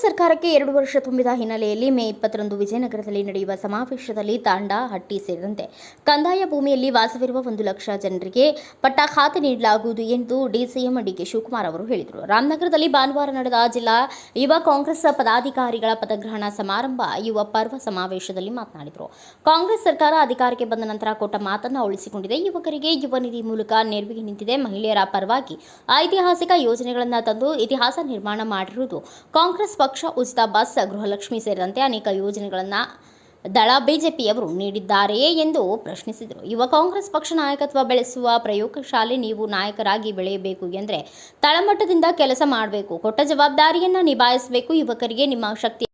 ಸರ್ಕಾರಕ್ಕೆ ಎರಡು ವರ್ಷ ತುಂಬಿದ ಹಿನ್ನೆಲೆಯಲ್ಲಿ ಮೇ ಇಪ್ಪತ್ತರಂದು ವಿಜಯನಗರದಲ್ಲಿ ನಡೆಯುವ ಸಮಾವೇಶದಲ್ಲಿ ತಾಂಡ, ಹಟ್ಟಿ ಸೇರಿದಂತೆ ಕಂದಾಯ ಭೂಮಿಯಲ್ಲಿ ವಾಸವಿರುವ ಒಂದು ಲಕ್ಷ ಜನರಿಗೆ ಪಟ್ಟ ಖಾತೆ ನೀಡಲಾಗುವುದು ಎಂದು ಡಿಸಿಎಂ ಡಿಕೆ ಶಿವಕುಮಾರ್ ಅವರು ಹೇಳಿದರು. ರಾಮನಗರದಲ್ಲಿ ಭಾನುವಾರ ನಡೆದ ಜಿಲ್ಲಾ ಯುವ ಕಾಂಗ್ರೆಸ್ ಪದಾಧಿಕಾರಿಗಳ ಪದಗ್ರಹಣ ಸಮಾರಂಭ, ಯುವ ಪರ್ವ ಸಮಾವೇಶದಲ್ಲಿ ಮಾತನಾಡಿದರು. ಕಾಂಗ್ರೆಸ್ ಸರ್ಕಾರ ಅಧಿಕಾರಕ್ಕೆ ಬಂದ ನಂತರ ಕೊಟ್ಟ ಮಾತನ್ನು ಉಳಿಸಿಕೊಂಡಿದೆ. ಯುವಕರಿಗೆ ಯುವ ನಿಧಿ ಮೂಲಕ ನೆರವಿಗೆ ನಿಂತಿದೆ. ಮಹಿಳೆಯರ ಪರವಾಗಿ ಐತಿಹಾಸಿಕ ಯೋಜನೆಗಳನ್ನು ತಂದು ಇತಿಹಾಸ ನಿರ್ಮಾಣ ಮಾಡಿರುವುದು ಕಾಂಗ್ರೆಸ್ ಪಕ್ಷ, ಉಚಿತ ಬಸ್, ಗೃಹಲಕ್ಷ್ಮಿ ಸೇರಿದಂತೆ ಅನೇಕ ಯೋಜನೆಗಳನ್ನು ದಳ ಬಿಜೆಪಿಯವರು ನೀಡಿದ್ದಾರೆಯೇ ಎಂದು ಪ್ರಶ್ನಿಸಿದರು. ಯುವ ಕಾಂಗ್ರೆಸ್ ಪಕ್ಷ ನಾಯಕತ್ವ ಬೆಳೆಸುವ ಪ್ರಯೋಗಶಾಲೆ ನೀವು ನಾಯಕರಾಗಿ ಬೆಳೆಯಬೇಕು ಎಂದರೆ ತಳಮಟ್ಟದಿಂದ ಕೆಲಸ ಮಾಡಬೇಕು, ಕೊಟ್ಟ ಜವಾಬ್ದಾರಿಯನ್ನು ನಿಭಾಯಿಸಬೇಕು ಯುವಕರಿಗೆ ನಿಮ್ಮ ಶಕ್ತಿ